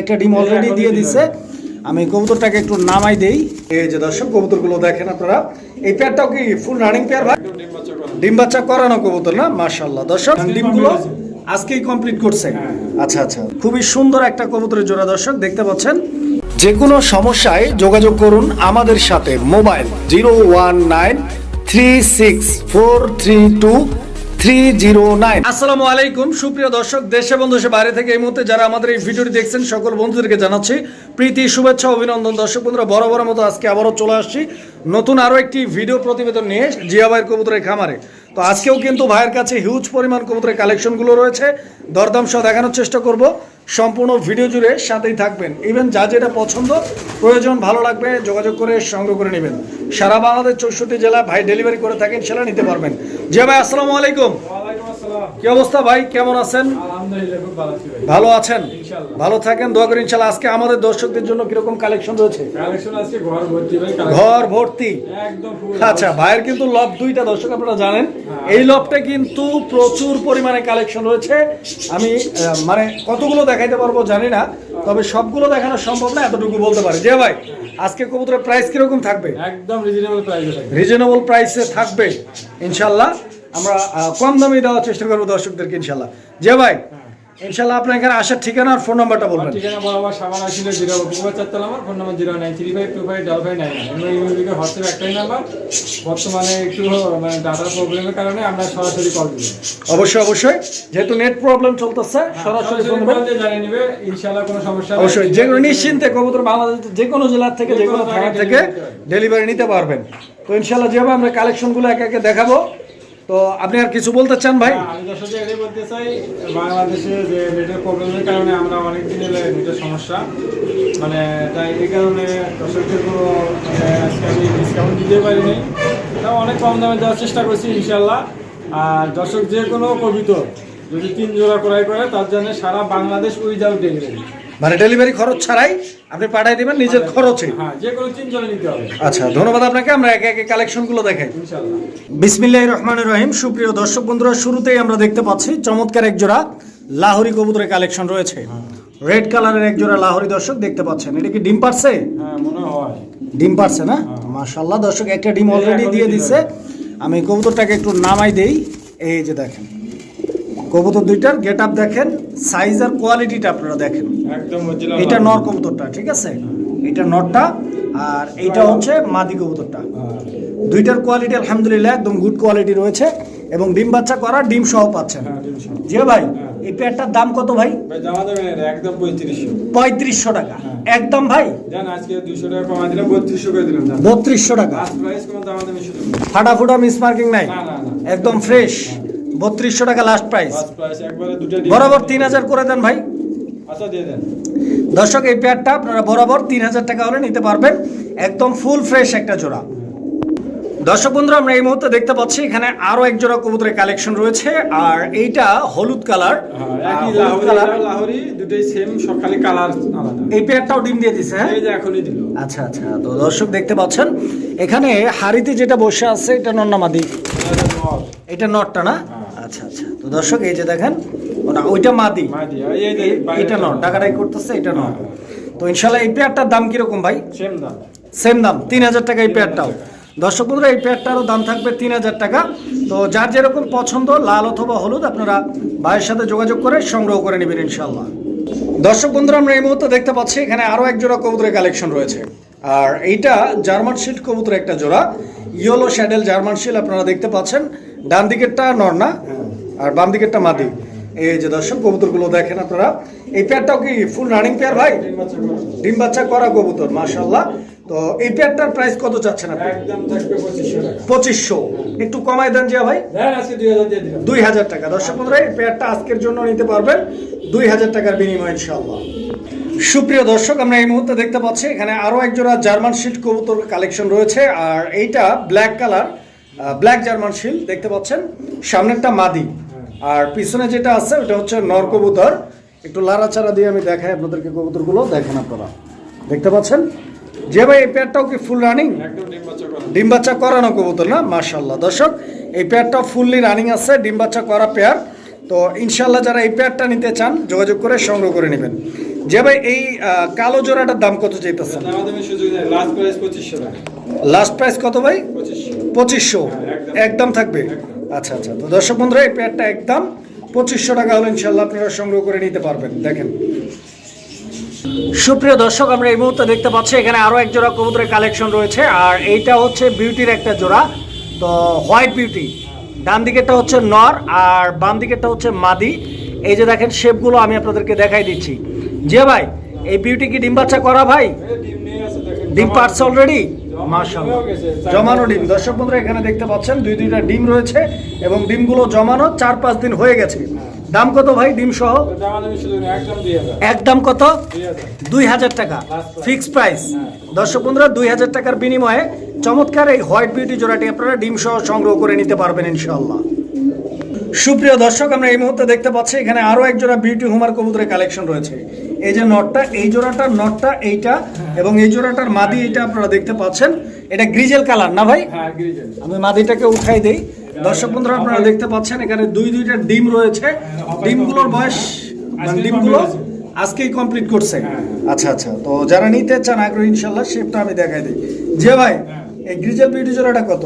একটা ডিম অলরেডি দিয়ে দিছে। আমি কবুতরটাকে একটু নামাই দেই। এই যে দর্শক কবুতরগুলো দেখেন আপনারা। এই পেয়ারটাও কি ফুল রানিং পেয়ার ভাই? ডিম বাচ্চা করানো। কবুতর না? মাশাআল্লাহ। দর্শক ডিমগুলো আজকেই কমপ্লিট করছে। আচ্ছা আচ্ছা। খুবই সুন্দর একটা কবুতরের জোড়া দর্শক দেখতে পাচ্ছেন? যে কোনো সমস্যায় যোগাযোগ করুন আমাদের সাথে। Mobile zero one nine three six four three two zero nine আসসালামু আলাইকুম। সুপ্রিয় দর্শক, দেশে এবং বাইরে থেকে এই মুহূর্তে যারা আমাদের এই ভিডিওটি দেখছেন, সকল বন্ধুদেরকে জানাচ্ছি প্রীতি, শুভেচ্ছা, অভিনন্দন। দর্শক বন্ধুরা, বড় বড় মতো আজকে আবারও চলে আসছি নতুন আরও একটি ভিডিও প্রতিবেদন নিয়ে জিয়াবাইয়ের কবুতরের খামারে। তো আজকেও কিন্তু ভাইয়ের কাছে হিউজ পরিমাণ কবুতরের কালেকশনগুলো রয়েছে। দরদাম সহ দেখানোর চেষ্টা করব। সম্পূর্ণ ভিডিও জুড়ে সাথেই থাকবেন। ইভেন যা যেটা পছন্দ, প্রয়োজন ভালো লাগবে, যোগাযোগ করে সংগ্রহ করে নেবেন। সারা বাংলাদেশ চৌষট্টি জেলা ভাই ডেলিভারি করে থাকেন, সেটা নিতে পারবেন। জিয়া ভাই, আসসালামু আলাইকুম। কি অবস্থা ভাই? কেমন আছেন? ভালো আছেন? ভালো থাকেন দোয়া করি ইনশাল্লাহ আজকে আমাদের দর্শকদের জন্য কীরকম কালেকশন রয়েছে? ঘর ভর্তি ভাই, ঘর ভর্তি। একদম full আচ্ছা ভাইয়ের কিন্তু লব দুইটা দর্শক আপনারা জানেন। এই লবটা কিন্তু প্রচুর পরিমাণে কালেকশন রয়েছে। আমি মানে কতগুলো দেখাইতে পারব জানি না তবে সবগুলো দেখানো সম্ভব না এতটুকু বলতে পারি। যে ভাই আজকে কবুতরের প্রাইস কীরকম থাকবে? একদম রিজনেবল প্রাইসে রিজনেবল প্রাইসে থাকবে ইনশাল্লাহ আমরা কম দামে দেওয়ার চেষ্টা করব দর্শকদেরকে ইনশাল্লাহ। যে ভাই ইনশাল্লাহ আপনার এখানে আসার ঠিকানা আর ফোন নাম্বারটা বলবেন। ঠিকানা বরাবর সামানা ছিল জিরো মোবাইল চারতলা আমার phone number zero nine three five two five double five nine ইউনিকে WhatsApp একটাই নাম্বার। বর্তমানে একটু মানে ডাটার প্রবলেমের কারণে আমরা সরাসরি কল দিই। অবশ্যই অবশ্যই। যেহেতু নেট প্রবলেম চলতেছে সরাসরি ফোন দিয়ে জানিয়ে নিবে ইনশাআল্লাহ কোনো সমস্যা। অবশ্যই যে কোনো নিশ্চিন্তে কবুতর বাংলাদেশের যে কোনো জেলার থেকে যে কোনো থানা থেকে ডেলিভারি নিতে পারবেন। তো ইনশাল্লাহ যেভাবে আমরা কালেকশনগুলো একে একে দেখাবো। তো আপনি আর কিছু বলতে চান ভাই? আমি এটাই বলতে চাই, বাংলাদেশে যে নেটের প্রবলেমের কারণে আমরা অনেক দিন এলে সমস্যা। মানে তাই এই কারণে কোনো মানে ডিসকাউন্ট দিতে পারিনি। তাও অনেক কম দামে দেওয়ার চেষ্টা করছি ইনশাল্লাহ আর দর্শক যে কোনো কবিতা যদি তিন জোড়া ক্রয় করে, তার জন্য সারা বাংলাদেশ উইদাউট ডেলিভারি। মানে ডেলিভারি খরচ ছাড়াই আপনি পাঠিয়ে দিবেন নিজের খরচে। হ্যাঁ যে কোনো তিন নিতে হবে। আচ্ছা ধন্যবাদ আপনাকে। আমরা একে একে কালেকশনগুলো দেখাই। ইনশাল্লাহ বিসমিল্লাহ রহমান রহিম। সুপ্রিয় দর্শক বন্ধুরা শুরুতেই আমরা দেখতে পাচ্ছি চমৎকার এক জোড়া লাহোরি কবুতরের কালেকশন রয়েছে। রেড কালারের এক জোড়া লাহোরি দর্শক দেখতে পাচ্ছেন। এটা কি ডিম পারছে? হ্যাঁ মনে হয়। ডিম পারছে না? মাশাল্লাহ দর্শক একটা ডিম অলরেডি দিয়ে দিছে। আমি কবুতরটাকে একটু নামাই দেই। এই যে দেখেন। কবুতর দুইটার গেট আপ দেখেন সাইজ আর কোয়ালিটিটা আপনারা দেখেন। এটা নর কবুতরটা ঠিক আছে? এটা নরটা আর এইটা হচ্ছে মাদি কবুতরটা। দুইটার কোয়ালিটি আলহামদুলিল্লাহ একদম গুড কোয়ালিটি রয়েছে এবং ডিম বাচ্চা করা ডিম সহ পাচ্ছেন। হ্যাঁ যে ভাই এই পেয়ারটার দাম কত ভাই? একদম পঁয়ত্রিশশো। পঁয়ত্রিশশো টাকা। একদম ভাই? বত্রিশশো টাকা। ফাটাফুটা মিস মার্কিং নাই। একদম ফ্রেশ বত্রিশশো টাকা লাস্ট প্রাইস বরাবর তিন হাজার করে দেন ভাই। আচ্ছা দর্শক এই পেয়ারটা আপনারা বরাবর তিন হাজার টাকা হলে নিতে পারবেন। একদম ফুল ফ্রেশ একটা জোড়া। দর্শক বন্ধুরা আমরা এই মুহূর্তে দেখতে পাচ্ছি এখানে আরও এক জোড়া কবুতরের কালেকশন রয়েছে। আর এইটা হলুদ কালার হ্যাঁ, কালার এই পেয়ারটাও ডিম দিয়ে দিছে হ্যাঁ? আচ্ছা আচ্ছা তো দর্শক দেখতে পাচ্ছেন এখানে হাড়িতে যেটা বসে আছে এটা নন্নামাদি। এটা এটা নটটা না? হ্যাঁ। আচ্ছা আচ্ছা। তো দর্শক এই যে দেখেন ওটা ওইটা মাদি। এটা নর। টাকাটাই করতেছে এটা নট। হ্যাঁ। তো ইনশাল্লাহ এই পেয়ারটার দাম কীরকম ভাই? সেম দাম। সেম দাম তিন হাজার টাকা এই পেয়ারটাও। দর্শক বন্ধুরা এই পেয়ারটারও দাম থাকবে তিন হাজার টাকা। তো যার যেরকম পছন্দ লাল অথবা হলুদ আপনারা ভাইয়ের সাথে যোগাযোগ করে সংগ্রহ করে নেবেন ইনশাল্লাহ। দর্শক বন্ধুরা আমরা এই মুহূর্তে দেখতে পাচ্ছি এখানে আরও এক জোড়া কবুতরের কালেকশন রয়েছে। আর এইটা জার্মান শিল্ড কবুতরের একটা জোড়া। ইয়েলো শ্যাডেল জার্মান শিল্ড আপনারা দেখতে পাচ্ছেন। ডান দিকেরটা নর না আর বাম দিকেরটা মাদি। এই যে দর্শক কবুতরগুলো দেখেন আপনারা। এই পেয়ারটাও কি ফুল রানিং পেয়ার ভাই। ডিম বাচ্চা করা। কবুতর মাশাল্লাহ তো এই পেয়ারটার প্রাইস কত চাচ্ছেন আপনি? পঁচিশশো একটু কমাই দেন জিয়া ভাই। দুই হাজার দিয়ে দিলাম। দুই হাজার টাকা। দর্শক বন্ধুরা এই পেয়ারটা আজকের জন্য নিতে পারবেন। দুই হাজার টাকার বিনিময় ইনশাল্লাহ সুপ্রিয় দর্শক আমরা এই মুহূর্তে দেখতে পাচ্ছি এখানে আরও একজোড়া জার্মান শিল্ড কবুতর কালেকশন রয়েছে। আর এইটা black colour black German shield দেখতে পাচ্ছেন। সামনেরটা মাদি। আর পিছনে যেটা আছে ওটা হচ্ছে নর কবুতর। একটু লাড়াচাড়া দিয়ে আমি দেখাই আপনাদেরকে কবুতরগুলো। দেখেন আপনারা। দেখতে পাচ্ছেন? যে ভাই এই পেয়ারটাও কি ফুল রানিং ডিম বাচ্চা করানো। কবুতর না? মাশাল্লাহ দর্শক এই পেয়ারটা ফুললি রানিং আছে ডিম বাচ্চা করা পেয়ার। তো ইনশাল্লাহ যারা এই পেয়ারটা নিতে চান যোগাযোগ করে সংগ্রহ করে নেবেন। যে ভাই এই কালো জোড়াটার দাম কত চাইতেছেন? নেই লাস্ট প্রাইস কত ভাই? পঁচিশশো। হ্যাঁ। একদম। থাকবে। আচ্ছা আচ্ছা। তো দর্শক বন্ধুরা এই পেয়ারটা একদম পঁচিশশো টাকা হলে ইনশাল্লাহ আপনারা সংগ্রহ করে নিতে পারবেন। দেখেন। সুপ্রিয় দর্শক আমরা এই মুহূর্তে দেখতে পাচ্ছি এখানে আরও এক জোড়া কবুতরের কালেকশন রয়েছে আর এইটা হচ্ছে বিউটির একটা জোড়া। তো হোয়াইট বিউটি ডান দিকেরটা হচ্ছে নর আর বাম দিকেরটা হচ্ছে মাদি। এই যে দেখেন শেপগুলো আমি আপনাদেরকে দেখাই দিচ্ছি। যে ভাই এই বিউটি কি ডিম বাচ্চা করা ভাই? ডিম পার্টস অলরেডি? মাশাআল্লাহ। জমানো ডিম। দর্শক বন্ধুরা এখানে দেখতে পাচ্ছেন দুই দুইটা ডিম রয়েছে এবং ডিমগুলো জমানো চার পাঁচ দিন হয়ে গেছে। দাম কত ভাই ডিম সহ? একদম হাজার। একদম কত? দুই হাজার। টাকা। Last price. ফিক্স প্রাইস হ্যাঁ। দর্শক বন্ধুরা দুই হাজার টাকার বিনিময়ে চমৎকার এই হোয়াইট বিউটি জোড়াটি আপনারা ডিম সহ সংগ্রহ করে নিতে পারবেন ইনশাআল্লাহ। সুপ্রিয় দর্শক আমরা এই মুহূর্তে দেখতে পাচ্ছি এখানে আরও এক জোড়া বিউটি হুমার কবুতরের কালেকশন রয়েছে। এই যে নটটা এই জোড়াটার নটটা এইটা এবং এই জোড়াটার মাদি এটা আপনারা দেখতে পাচ্ছেন। এটা গ্রিজেল কালার না ভাই? হ্যাঁ আমি মাদিটাকে উঠাই দেই। দর্শক বন্ধুরা আপনারা দেখতে পাচ্ছেন এখানে দুই দুইটা ডিম রয়েছে। ডিমগুলোর বয়স মানে ডিমগুলো আজকেই কমপ্লিট করছে। হ্যাঁ, আচ্ছা আচ্ছা। তো যারা নিতে চান আগ্রহ ইনশাল্লাহ শেপটা আমি দেখাই দিই। যে ভাই হ্যাঁ। এই গ্রিজেল বিউটি জোড়াটা কত?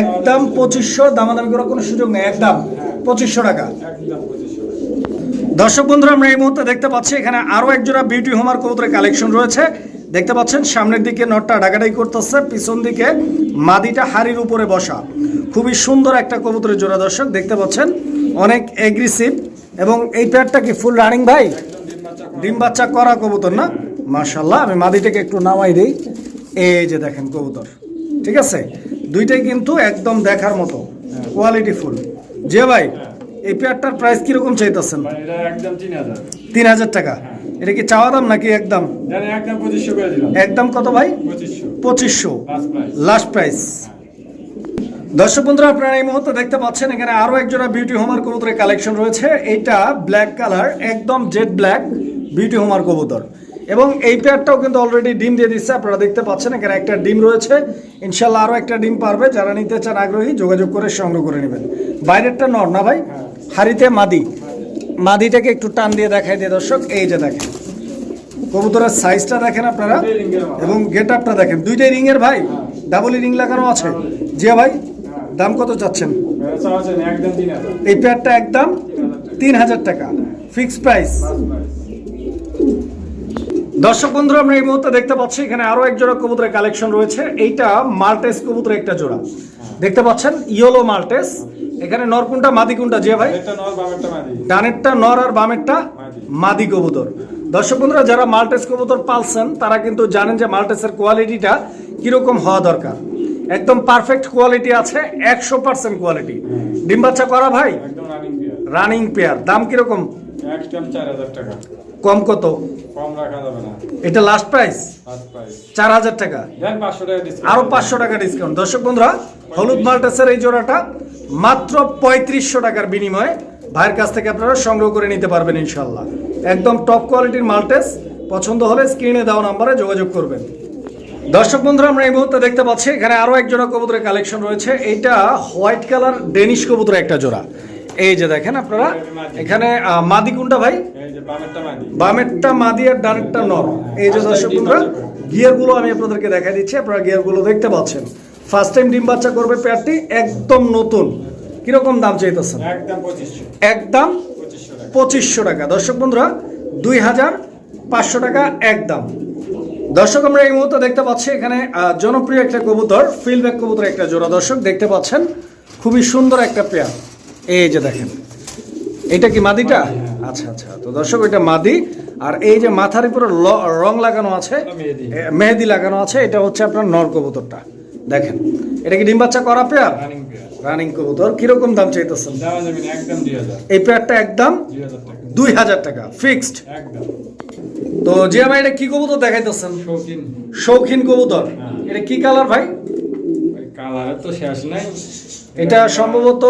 একদম পঁচিশশো। দামাদামি করার কোনো সুযোগ নেই একদম পঁচিশশো টাকা। দর্শক বন্ধুরা, আমরা এই মুহূর্তে দেখতে পাচ্ছি এখানে আরও একজোড়া বিউটি হোমার কবুতরের কালেকশন রয়েছে। দেখতে পাচ্ছেন, সামনের দিকে নটটা ডাকাডাই করতেছে, পিছন দিকে মাদিটা হাড়ির উপরে বসা। খুবই সুন্দর একটা কবুতরের জোড়া দর্শক, দেখতে পাচ্ছেন, অনেক এগ্রেসিভ এবং এই প্যাডটা কি ফুল রানিং ভাই? ডিম বাচ্চা করা। কবুতর না? মাশাল্লাহ আমি মাদিটাকে একটু নামাই দিই। এই যে দেখেন কবুতর, ঠিক আছে? দুইটাই কিন্তু একদম দেখার মতো কোয়ালিটি ফুল যে ভাই এই পেয়ারটার প্রাইস কীরকম চাইতেছেন? একদম তিন হাজার। টাকা। এটা কি চাওয়া দাম নাকি একদম? একদম কত ভাই? পঁচিশশো। লাস্ট প্রাইস দর্শক বন্ধুরা আপনারা এই মুহূর্তে দেখতে পাচ্ছেন এখানে আরও একজোড়া বিউটি হোমার কবুতরের কালেকশন রয়েছে। এইটা ব্ল্যাক কালার একদম জেড ব্ল্যাক বিউটি হোমার কবুতর। এবং এই পেয়ারটাও কিন্তু অলরেডি ডিম দিয়ে দিচ্ছে। আপনারা দেখতে পাচ্ছেন এখানে একটা ডিম রয়েছে। ইনশাল্লাহ আরও একটা ডিম পারবে। যারা নিতে চান আগ্রহী যোগাযোগ করে সংগ্রহ করে নেবেন। বাইরেরটা নর না ভাই? হাড়িতে মাদি। মাদিটাকে একটু টান দিয়ে দেখাই দিয়ে দর্শক, এই যে দেখেন। কবুতরের সাইজটা দেখেন আপনারা। এবং গেট আপটা দেখেন। দুইটাই রিং এর ভাই ডাবল রিং লাগানো আছে। জি ভাই, দাম কত চাচ্ছেন? এই পেয়ারটা একদম তিন হাজার টাকা ফিক্স প্রাইস দর্শক বন্ধুরা, আমরা এই মুহূর্তে দেখতে পাচ্ছি, এখানে আরও এক জোড়া কবুতরের কালেকশন রয়েছে। এইটা মাল্টেস কবুতরের একটা জোড়া। দেখতে পাচ্ছেন ইয়েলো মাল্টেস। এখানে নর কোনটা? মাদি কোনটা? যে ভাই? ডানেরটা নর আর বামেরটা মাদি। কবুতর। দর্শক বন্ধুরা যারা মাল্টেস কবুতর পালছেন তারা কিন্তু জানেন যে মাল্টেসের কোয়ালিটিটা কীরকম হওয়া দরকার। একদম পারফেক্ট কোয়ালিটি আছে একশো পার্সেন্ট কোয়ালিটি ডিম বাচ্চা করা ভাই? একদম রানিং পেয়ার দাম কীরকম? একদম চার হাজার টাকা। কম কত? কম রাখা যাবে না। এটা লাস্ট প্রাইস চার হাজার টাকা। আরও পাঁচশো টাকা ডিসকাউন্ট দর্শক বন্ধুরা হলুদ মাল্টেসের এই জোড়াটা মাত্র পঁয়ত্রিশশো টাকার বিনিময়ে ভাইয়ের কাছ থেকে আপনারা সংগ্রহ করে নিতে পারবেন ইনশাল্লাহ একদম টপ কোয়ালিটির মাল্টেস। পছন্দ হলে স্ক্রিনে দেওয়া নাম্বারে যোগাযোগ করবেন। দর্শক বন্ধুরা আমরা এই মুহূর্তে দেখতে পাচ্ছি এখানে আরও এক জোড়া কবুতরের কালেকশন রয়েছে। এটা হোয়াইট কালার ডেনিশ কবুতরের একটা জোড়া। এই যে দেখেন আপনারা এখানে মাদি কোনটা ভাই? বামেরটা মাদি। আর ডানেরটা নর। এই যে দর্শক বন্ধুরা গিয়ারগুলো আমি আপনাদেরকে দেখাই দিচ্ছি আপনারা গিয়ারগুলো দেখতে পাচ্ছেন। ফার্স্ট টাইম ডিম বাচ্চা করবে পেয়ারটি একদম নতুন। কীরকম দাম চাইতেছেন? একদম পঁচিশশো। টাকা। দর্শক বন্ধুরা দুই হাজার পাঁচশো টাকা একদম। দর্শক আমরা এই মুহূর্তে দেখতে পাচ্ছি এখানে জনপ্রিয় একটা কবুতর ফিল্ডব্যাক কবুতর একটা জোড়া। দর্শক দেখতে পাচ্ছেন খুবই সুন্দর একটা পেয়ার। এই যে দেখেন এটা কি মাদিটা? আচ্ছা আচ্ছা তো দর্শক এটা মাদি আর এই যে মাথার উপরে রং লাগানো আছে মেহেদি। লাগানো আছে এটা হচ্ছে আপনার নর কবুতরটা। দেখেন এটা কি ডিম বাচ্চা করা পেয়ার? রানিং কবুতর। কীরকম দাম চাইতেছেন? এই পেয়ারটা একদম দুই হাজার টাকা। ফিক্সড একদম। তো জিয়া ভাই এটা কি কবুতর দেখাইতেছেন? শৌখিন। কবুতর। হ্যাঁ। এটা কি কালার ভাই? কালারের তো শেষ নাই। এটা সম্ভবত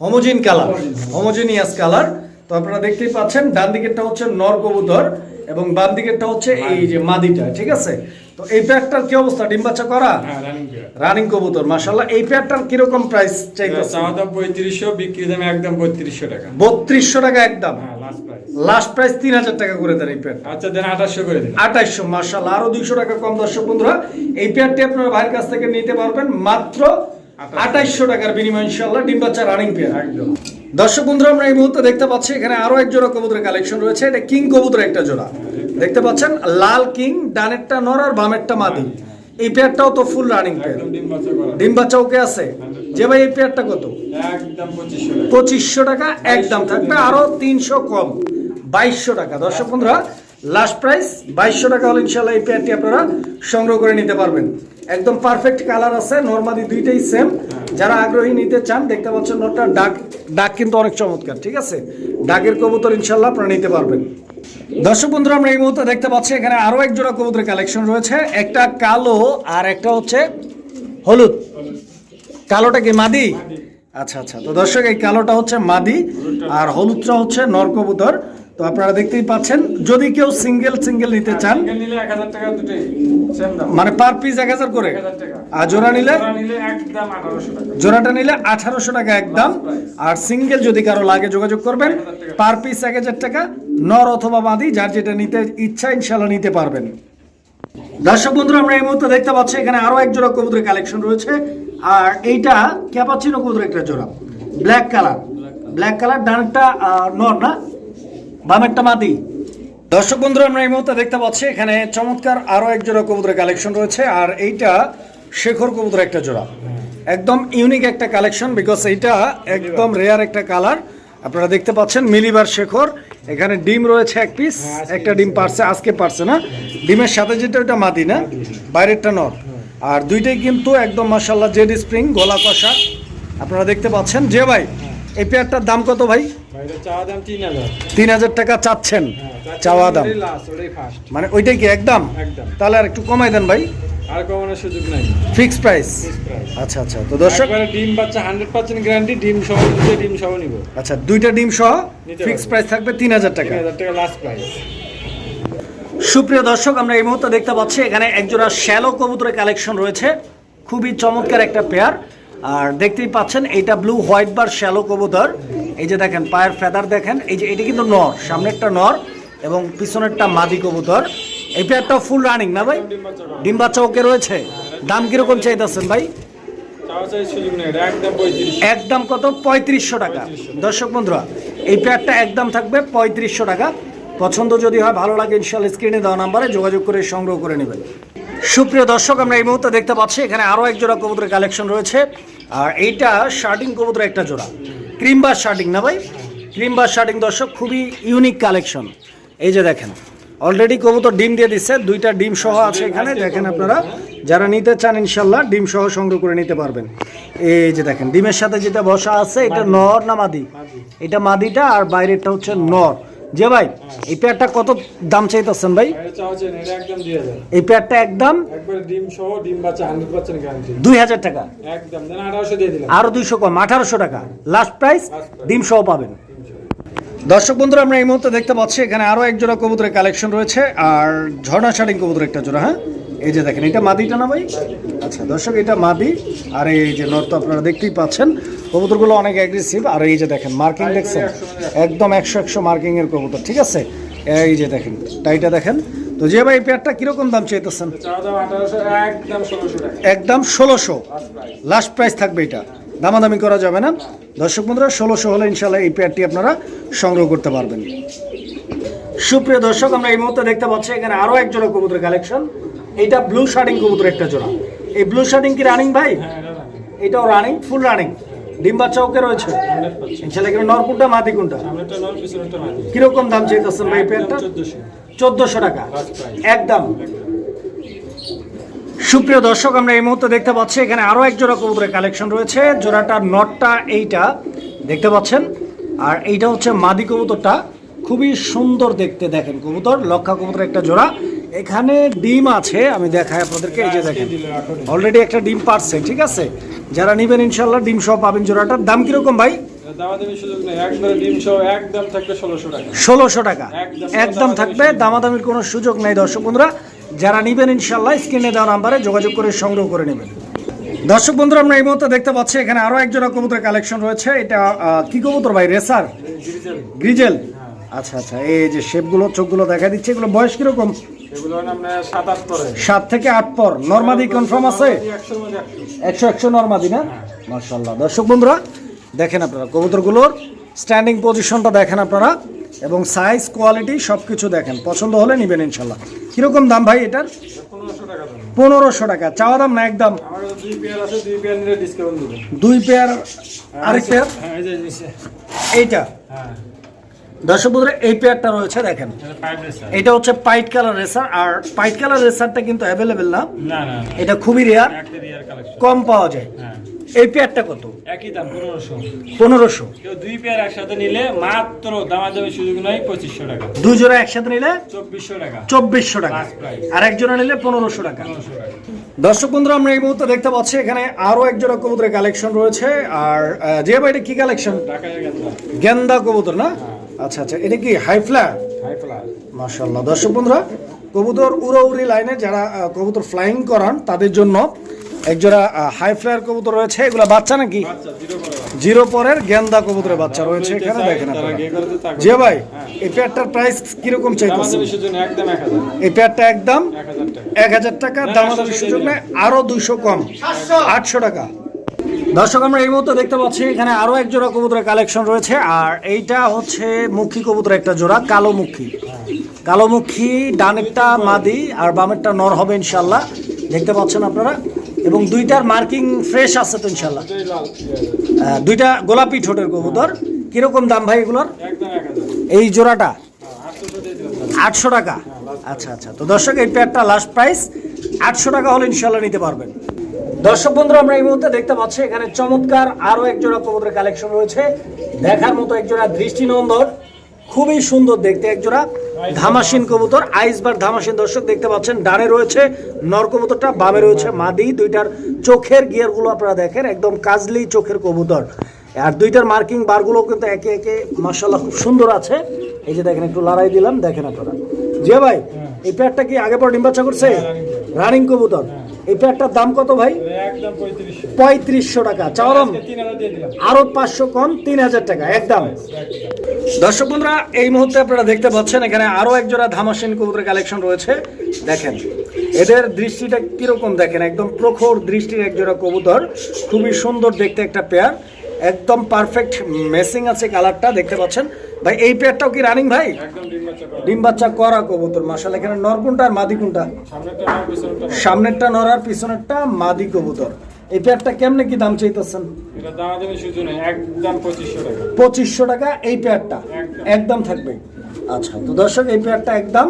হোমোজিন কালার হোমোজিনিয়াস কালার তো আপনারা দেখতেই পাচ্ছেন ডান দিকেরটা হচ্ছে নর কবুতর এবং বাম দিকেরটা হচ্ছে এই যে মাদিটা। ঠিক আছে? তো এই পেয়ারটার কি অবস্থা? ডিম বাচ্চা করা? হ্যাঁ রানিং রানিং কবুতর মাশাল্লাহ এই পেয়ারটার কীরকম প্রাইস চাইতেছে চাওয়া দাম পঁয়ত্রিশশো বিক্রি দাম একদম বত্রিশশো টাকা। বত্রিশশো টাকা একদম। হ্যাঁ লাস্ট প্রাইস লাস্ট প্রাইস তিন হাজার টাকা করে দেন এই পেয়ারটা আচ্ছা দেন আঠাশশো করে দিন। আঠাইশশো মার্শাল আরও দুইশো টাকা কম দর্শক বন্ধুরা এই পেয়ারটি আপনারা ভাইয়ের কাছ থেকে নিতে পারবেন মাত্র আঠাইশশো টাকার বিনিময় ইনশাল্লাহ ডিম বাচ্চা রানিং পেয়ার একদম। দর্শক বন্ধুরা আমরা এই মুহূর্তে দেখতে পাচ্ছি এখানে আরও এক জোড়া কবুতরের কালেকশন রয়েছে। এটা কিং কবুতর একটা জোড়া। দেখতে পাচ্ছেন লাল কিং ডানেরটা নর আর বামেরটা মাদি। এই পেয়ারটাও তো ফুল রানিং পেয়ার ডিম বাচ্চা ওকে আছে? যে ভাই এই পেয়ারটা কত? পঁচিশশো টাকা। পঁচিশশো টাকা একদম থাকবে আরও তিনশো কম বাইশশো টাকা। দর্শক বন্ধুরা লাস্ট প্রাইস বাইশশো টাকা হলে ইনশাল্লাহ এই পেয়ারটি আপনারা সংগ্রহ করে নিতে পারবেন। একদম পারফেক্ট কালার আছে নর্মালি দুইটাই সেম যারা আগ্রহী নিতে চান দেখতে পাচ্ছেন নটটা ডাক ডাক কিন্তু অনেক চমৎকার ঠিক আছে? ডাকের কবুতর ইনশাল্লাহ আপনারা নিতে পারবেন। দর্শক বন্ধুরা আমরা এই মুহূর্তে দেখতে পাচ্ছি এখানে আরও এক জোড়া কবুতরের কালেকশন রয়েছে। একটা কালো আর একটা হচ্ছে হলুদ। কালোটা কি মাদি। আচ্ছা আচ্ছা। তো দর্শক এই কালোটা হচ্ছে মাদি আর হলুদটা হচ্ছে নর কবুতর। তো আপনারা দেখতেই পাচ্ছেন যদি কেউ সিঙ্গেল সিঙ্গেল নিতে চান সেম দাম। মানে পার পিস এক হাজার করে। আর জোড়া নিলে? জোড়াটা নিলে আঠারোশো টাকা একদম। আর সিঙ্গেল যদি কারও লাগে যোগাযোগ করবেন পার পিস এক হাজার টাকা নর অথবা বাঁধি যার যেটা নিতে ইচ্ছা ইনশাল্লাহ নিতে পারবেন। দর্শক বন্ধুরা আমরা এই মুহূর্তে দেখতে পাচ্ছি এখানে আরও এক জোড়া কবুতরের কালেকশন রয়েছে। আর এইটা ক্যাপাচিনো কবুতরের একটা জোড়া। ব্ল্যাক কালার ব্ল্যাক কালার ডানটা নর না? বামেরটা মাদি। দর্শক বন্ধুরা আমরা এই মুহূর্তে দেখতে পাচ্ছি এখানে চমৎকার আরও এক জোড়া কবুতরের কালেকশন রয়েছে আর এইটা শেখর কবুতর একটা জোড়া। একদম ইউনিক একটা কালেকশন বিকজ এইটা একদম রেয়ার একটা কালার আপনারা দেখতে পাচ্ছেন মিলিবার শেখর এখানে ডিম রয়েছে এক পিস একটা ডিম পারছে। আজকে পারছে না। ডিমের সাথে যেটা ওটা মাদি না? বাইরেরটা নর। আর দুইটাই কিন্তু একদম মাসাল্লাহ জেড স্প্রিং গলা কষা। আপনারা দেখতে পাচ্ছেন যে ভাই এই পেয়ারটার দাম কত ভাই? তিন হাজার। টাকা চাচ্ছেন চাওয়া দাম। মানে ওইটাই কি একদম? তাহলে আর একটু কমাই দেন ভাই। আর কমানোর সুযোগ নাই। ফিক্স প্রাইস আচ্ছা আচ্ছা তো দর্শক ডিম বাচ্চা হান্ড্রেড পার্সেন্ট গ্যারান্টি ডিম সহ ডিম সহ নিব। আচ্ছা দুইটা ডিম সহ ফিক্স প্রাইস থাকবে তিন হাজার টাকা। হাজার টাকা লাস্ট প্রাইস সুপ্রিয় দর্শক আমরা এই মুহূর্তে দেখতে পাচ্ছি এখানে একজোড়া শ্যালো কবুতরের কালেকশন রয়েছে। খুবই চমৎকার একটা পেয়ার আর দেখতেই পাচ্ছেন এইটা ব্লু হোয়াইট বার শ্যালো কবুতর। এই যে দেখেন পায়ের ফেদার দেখেন এই যে এটা কিন্তু নর সামনেরটা নর এবং পিছনেরটা মাদি কবুতর। এই পেয়ারটা ফুল রানিং না ভাই? ডিম বাচ্চা ওকে রয়েছে। দাম কীরকম চাইতেছেন ভাই? একদম কত? পঁয়ত্রিশশো টাকা। দর্শক বন্ধুরা এই প্যাডটা একদম থাকবে পঁয়ত্রিশশো টাকা। পছন্দ যদি হয় ভালো লাগে ইনশাল স্ক্রিনে দেওয়া নাম্বারে যোগাযোগ করে সংগ্রহ করে নেবেন। সুপ্রিয় দর্শক, আমরা এই মুহূর্তে দেখতে পাচ্ছি এখানে আরও এক জোড়া কবুতরের কালেকশন রয়েছে। আর এইটা শার্টিং কবুতরের একটা জোড়া। ক্রিম বার শার্টিং না ভাই? ক্রিম বার শার্টিং দর্শক, খুবই ইউনিক কালেকশন। এই যে দেখেন অলরেডি কবুতর ডিম দিয়ে দিচ্ছে দুইটা ডিম সহ আছে এখানে। দেখেন আপনারা, যারা নিতে চান ইনশাল্লাহ, ডিম সহ সংগ্রহ করে নিতে পারবেন। এই যে দেখেন, ডিমের সাথে যেটা বসা আছে, এটা নর না মাদি? এটা মাদিটা আর বাইরেরটা হচ্ছে নর। যে ভাই এই পেয়ারটা কত দাম চাইতেছেন ভাই? এই পেয়ারটা একদম একবারে ডিম সহ ডিম বাচ্চা হান্ড্রেড পার্সেন্ট গ্যারান্টি দুই হাজার টাকা। একদম দেন আঠারোশো দিয়ে দিলাম। আরও দুইশো কম আঠারোশো টাকা। লাস্ট প্রাইস ডিম সহ পাবেন। দর্শক বন্ধুরা আমরা এই মুহূর্তে দেখতে পাচ্ছি এখানে আরও এক জোড়া কবুতরের কালেকশন রয়েছে আর ঝর্ণা শাড়িং কবুতর একটা জোড়া হ্যাঁ? এই যে দেখেন এটা মাদিটা না ভাই? আচ্ছা দর্শক এটা মাদি আর এই যে নর্ত আপনারা দেখতেই পাচ্ছেন। কবুতরগুলো অনেক অ্যাগ্রেসিভ আর এই যে দেখেন মার্কিং দেখছেন? একদম একশো একশো মার্কিং এর কবুতর ঠিক আছে? এই যে দেখেন টাইটা দেখেন। তো যে ভাই এই পেয়ারটা কীরকম দাম চাইতেছেন? একদম ষোলোশো লাস্ট প্রাইস থাকবে এটা। দামাদামি করা যাবে না। দর্শক বন্ধুরা ষোলোশো হলে ইনশাল্লাহ এই পেয়ারটি আপনারা সংগ্রহ করতে পারবেন। সুপ্রিয় দর্শক আমরা এই মুহূর্তে দেখতে পাচ্ছি এখানে আরও এক জোড়া কবুতরের কালেকশন এটা ব্লু শার্টিং কবুতর একটা জোড়া। এই ব্লু শার্টিং কি রানিং ভাই? হ্যাঁ এটাও রানিং ফুল রানিং ডিম বাচ্চা ওকে রয়েছে? ইনশাল্লাহ কিন্তু মাদি কীরকম দাম চাইতেছেন ভাই পেয়ারটা? চোদ্দশো টাকা। একদম সুপ্রিয় দর্শক, আমরা এই মুহূর্তে দেখতে পাচ্ছি, এখানে আরও এক জোড়া কবুতরের কালেকশন রয়েছে। জোড়াটার নটটা এইটা, দেখতে পাচ্ছেন? আর এইটা হচ্ছে মাদি কবুতরটা। খুবই সুন্দর দেখতে দেখেন কবুতর, লক্ষা কবুতর একটা জোড়া। এখানে ডিম আছে আমি দেখাই আপনাদেরকে এই যে দেখেন। অলরেডি একটা ডিম পারছে ঠিক আছে? যারা নিবেন ইনশাল্লাহ ডিম সহ পাবেন জোড়াটার। দাম কীরকম ভাই? ষোলোশো টাকা। একদম থাকবে। দামাদামির কোনো সুযোগ নেই দর্শক বন্ধুরা। যারা নেবেন ইনশাল্লাহ স্ক্রিনে দেওয়া নাম্বারে যোগাযোগ করে সংগ্রহ করে নেবেন। দর্শক বন্ধুরা আমরা এই মুহূর্তে দেখতে পাচ্ছি এখানে আরও একজোড়া কবুতরের কালেকশন রয়েছে। এটা কি কবুতর ভাই? রেসার? গ্রিজেল। আচ্ছা আচ্ছা এই যে শেপগুলো চোখগুলো দেখা দিচ্ছে এগুলো বয়স কীরকম? সাত থেকে আট পর। নর্মাদি কনফার্ম আছে? একশো। একশো নর্মাদি না? মার্শাল্লাহ দর্শক বন্ধুরা দেখেন আপনারা কবুতরগুলোর স্ট্যান্ডিং পজিশনটা দেখেন আপনারা এবং সাইজ কোয়ালিটি সব কিছু দেখেন। পছন্দ হলে নেবেন ইনশাল্লাহ কীরকম দাম ভাই এটার? পনেরোশো টাকা চাওয়া দাম না একদম? দুই পেয়ার পেয়ার আরেক পেয়ার হ্যাঁ এইটা? হ্যাঁ। দর্শক বন্ধুরা এই পেয়ারটা রয়েছে দেখেন। এটা হচ্ছে পাইট কালার রেসার আর পাইট কালার রেসারটা কিন্তু অ্যাভেলেবেল না। এটা খুবই রেয়ার কম পাওয়া যায়। হ্যাঁ। এই পেয়ারটা কত? একই দাম পনেরোশো। পনেরোশো। কেউ দুই পেয়ার একসাথে নিলে মাত্র দামাদামি সুযোগ পঁচিশশো টাকা। দুই জোড়া একসাথে নিলে চব্বিশশো টাকা। চব্বিশশো টাকা। আর এক জোড়া নিলে পনেরোশো টাকা। দর্শক বন্ধুরা আমরা এই মুহূর্তে দেখতে পাচ্ছি এখানে আরও এক জোড়া কবুতরের কালেকশন রয়েছে। আর যে ভাই এটা কি কালেকশন গেন্দা। কবুতর না? আচ্ছা আচ্ছা এটা কি হাই ফ্লার হাই ফ্লার মাশাল্লাহ দর্শক বন্ধুরা কবুতর উড়াউড়ি লাইনে যারা কবুতর ফ্লাইং করান তাদের জন্য একজোড়া হাই ফ্লায়ার কবুতর রয়েছে। এগুলা বাচ্চা নাকি? আচ্ছা জিরো পরের গেন্দা কবুতরের বাচ্চা রয়েছে এখানে দেখেন। যে ভাই এই পেয়ারটার প্রাইস কীরকম চাইতেছে এই পেয়ারটা একদম এক হাজার টাকা। এক হাজার টাকা দামাদামি সুযোগ নেই আরও দুইশো কম। আটশো টাকা। দর্শক, আমরা এই মুহূর্তে দেখতে পাচ্ছি এখানে আরও এক জোড়া কবুতরের কালেকশন রয়েছে, আর এইটা হচ্ছে মুখী কবুতর একটা জোড়া, কালো মুখী। কালো মুখী ডানেরটা মাদি, আর বামেরটা নর হবে ইনশাল্লাহ দেখতে পাচ্ছেন আপনারা? এবং দুইটার মার্কিং ফ্রেশ আছে তো ইনশাল্লাহ দুই দুইটা গোলাপি ঠোঁটের কবুতর। কীরকম দাম ভাই এগুলোর? এই জোড়াটা? আটশো টাকা। আচ্ছা আচ্ছা। তো দর্শক, এই পেয়ারটা লাস্ট প্রাইস আটশো টাকা হলে ইনশাল্লাহ নিতে পারবেন। দর্শক বন্ধুরা আমরা এই মুহূর্তে দেখতে পাচ্ছি এখানে চমৎকার আরও একজোড়া কবুতরের কালেকশন রয়েছে। দেখার মতো এক জোড়া দৃষ্টিনন্দন খুবই সুন্দর দেখতে একজোড়া ধামাসিন কবুতর আইসবার ধামাসিন দর্শক দেখতে পাচ্ছেন ডানে রয়েছে নর কবুতরটা বামে রয়েছে মাদি দুইটার চোখের গিয়ারগুলো আপনারা দেখেন একদম কাজলি চোখের কবুতর। আর দুইটার মার্কিং বারগুলো কিন্তু একে একে মার্শাল্লাহ খুব সুন্দর আছে। এই যে দেখেন একটু লড়াই দিলাম দেখেন আপনারা। যে ভাই এই প্যাডটা কি আগে পর ডিম বাচ্চা করছে? রানিং কবুতর। এই প্যাডটার দাম কত ভাই? পঁয়ত্রিশশো। টাকা। চাওয়া দাম দিলাম। আরও পাঁচশো কম তিন হাজার টাকা একদম। দর্শক বন্ধুরা এই মুহূর্তে আপনারা দেখতে পাচ্ছেন এখানে আরও একজোড়া ধামাসিন কবুতরের কালেকশন রয়েছে। দেখেন এদের দৃষ্টিটা কীরকম দেখেন? একদম প্রখর দৃষ্টির একজোড়া কবুতর। খুবই সুন্দর দেখতে একটা পেয়ার একদম পারফেক্ট মেসিং আছে কালারটা দেখতে পাচ্ছেন? ভাই এই পেয়ারটাও কি রানিং ভাই? ডিম বাচ্চা করা। কবুতর মাসাল এখানে নর কোনটা আর মাদি কোনটা? সামনেরটা। নর আর পিছনেরটা মাদি কবুতর। এই পেয়ারটা কেমনে কি দাম চাইতেছেন? পঁচিশশো টাকা। এই পেয়ারটা একদম। একদম থাকবে। আচ্ছা তো দর্শক এই পেয়ারটা একদম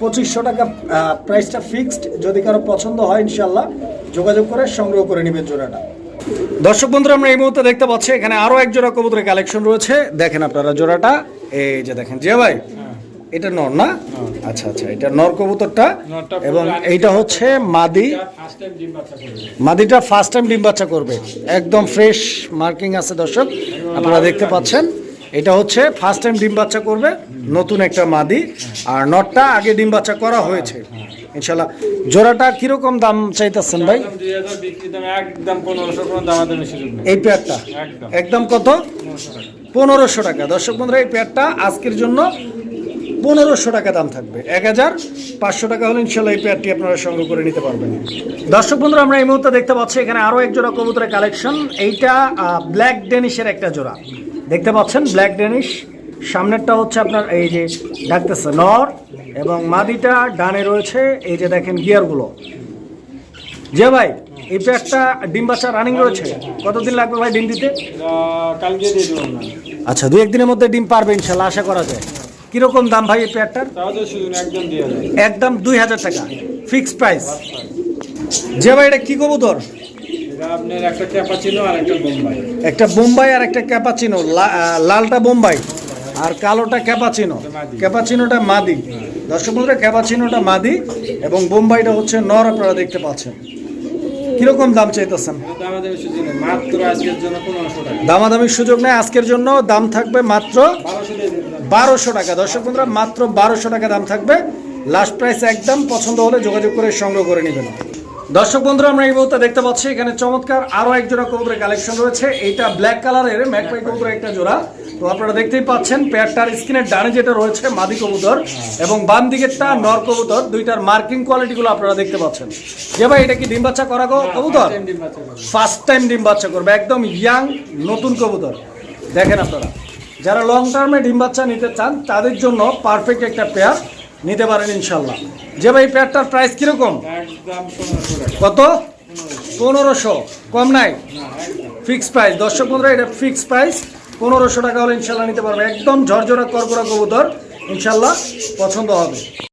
পঁচিশশো টাকা প্রাইসটা ফিক্সড যদি কারও পছন্দ হয় ইনশাল্লাহ যোগাযোগ করে সংগ্রহ করে নেবেন জোড়াটা। দর্শক বন্ধুরা আমরা এই মুহূর্তে দেখতে পাচ্ছি এখানে আরও এক জোড়া কবুতরের কালেকশন রয়েছে। দেখেন আপনারা জোড়াটা এই যে দেখেন যে ভাই হ্যাঁ। এটা নর না? আচ্ছা আচ্ছা এটা নর কবুতরটা এবং এইটা হচ্ছে মাদি। মাদিটা ফার্স্ট টাইম ডিম বাচ্চা করবে। একদম ফ্রেশ মার্কিং আছে দর্শক। আপনারা দেখতে পাচ্ছেন এটা হচ্ছে ফার্স্ট টাইম ডিম বাচ্চা করবে নতুন একটা মাদি। আর নটটা আগে ডিম বাচ্চা করা হয়েছে। ইনশাল্লাহ জোড়াটা কীরকম দাম চাইতেছেন ভাই? এই পেয়ারটা? একদম। কত? পনেরোশো টাকা। পনেরোশো টাকা দর্শক বন্ধুরা এই পেয়ারটা আজকের জন্য পনেরোশো টাকা দাম থাকবে। এক হাজার পাঁচশো টাকা হলে ইনশাল্লাহ এই পেয়ারটি আপনারা সংগ্রহ করে নিতে পারবেন। দর্শক বন্ধুরা আমরা এই মুহূর্তে দেখতে পাচ্ছি এখানে আরও এক জোড়া কবুতরের কালেকশন। এইটা ব্ল্যাক ডেনিশের একটা জোড়া। দেখতে পাচ্ছেন ব্ল্যাক ডেনিশ সামনেরটা হচ্ছে আপনার এই যে ডাকতেছে নর এবং মাদিটা ডানে রয়েছে এই যে দেখেন গিয়ারগুলো। যে ভাই এই পেয়ারটা ডিম বাচ্চা রানিং রয়েছে? কতদিন লাগবে ভাই ডিম দিতে? কালকে দিয়ে দেবো আচ্ছা দু একদিনের মধ্যে ডিম পারবে ইনশাল্লাহ আশা করা যায়। কীরকম দাম ভাই এই পেয়ারটার একদম দুই হাজার টাকা ফিক্সড প্রাইস যে ভাই এটা কি কবুতর? একটা একটা বোম্বাই। আর একটা ক্যাপাচিনো লালটা বোম্বাই। আর কালোটা ক্যাপাচিনো। ক্যাপাচিনোটা মাদি। দর্শক বন্ধুরা ক্যাপাচিনোটা মাদি এবং বোম্বাইটা হচ্ছে নর আপনারা দেখতে পাচ্ছেন। কীরকম দাম চাইতেছেন? তো সুযোগ নেই। আজকের জন্য দামাদামির সুযোগ নেই। আজকের জন্য দাম থাকবে মাত্র বারোশো টাকা। দর্শক বন্ধুরা মাত্র বারোশো টাকা দাম থাকবে। লাস্ট প্রাইস একদম পছন্দ হলে যোগাযোগ করে সংগ্রহ করে নেবেন। দর্শক বন্ধুরা আমরা এই মুহূর্তে দেখতে পাচ্ছি এখানে চমৎকার আরও এক জোড়া কবুতরের কালেকশন রয়েছে। এইটা ব্ল্যাক কালারের ম্যাকপাই কবুতরের একটা জোড়া। তো আপনারা দেখতেই পাচ্ছেন পেয়ারটার স্ক্রিনের ডানে যেটা রয়েছে মাদি কবুতর এবং বাম দিকেরটা নর কবুতর দুইটার মার্কিং কোয়ালিটিগুলো আপনারা দেখতে পাচ্ছেন। যে ভাই এটা কি ডিম বাচ্চা করা গো কবুতর? ফার্স্ট টাইম ডিম বাচ্চা করবে একদম ইয়াং নতুন কবুতর। দেখেন আপনারা যারা লং টার্মে ডিম বাচ্চা নিতে চান তাদের জন্য পারফেক্ট একটা পেয়ার নিতে পারেন ইনশাল্লাহ যে ভাই প্যাডটার প্রাইস কীরকম? কত? পনেরোশো। কম নাই? ফিক্স প্রাইস দর্শক বন্ধুরা এটা ফিক্স প্রাইস পনেরোশো টাকা হলে ইনশাল্লাহ নিতে পারবে একদম ঝরঝরা করকরা কবুতর। ইনশাল্লাহ পছন্দ হবে।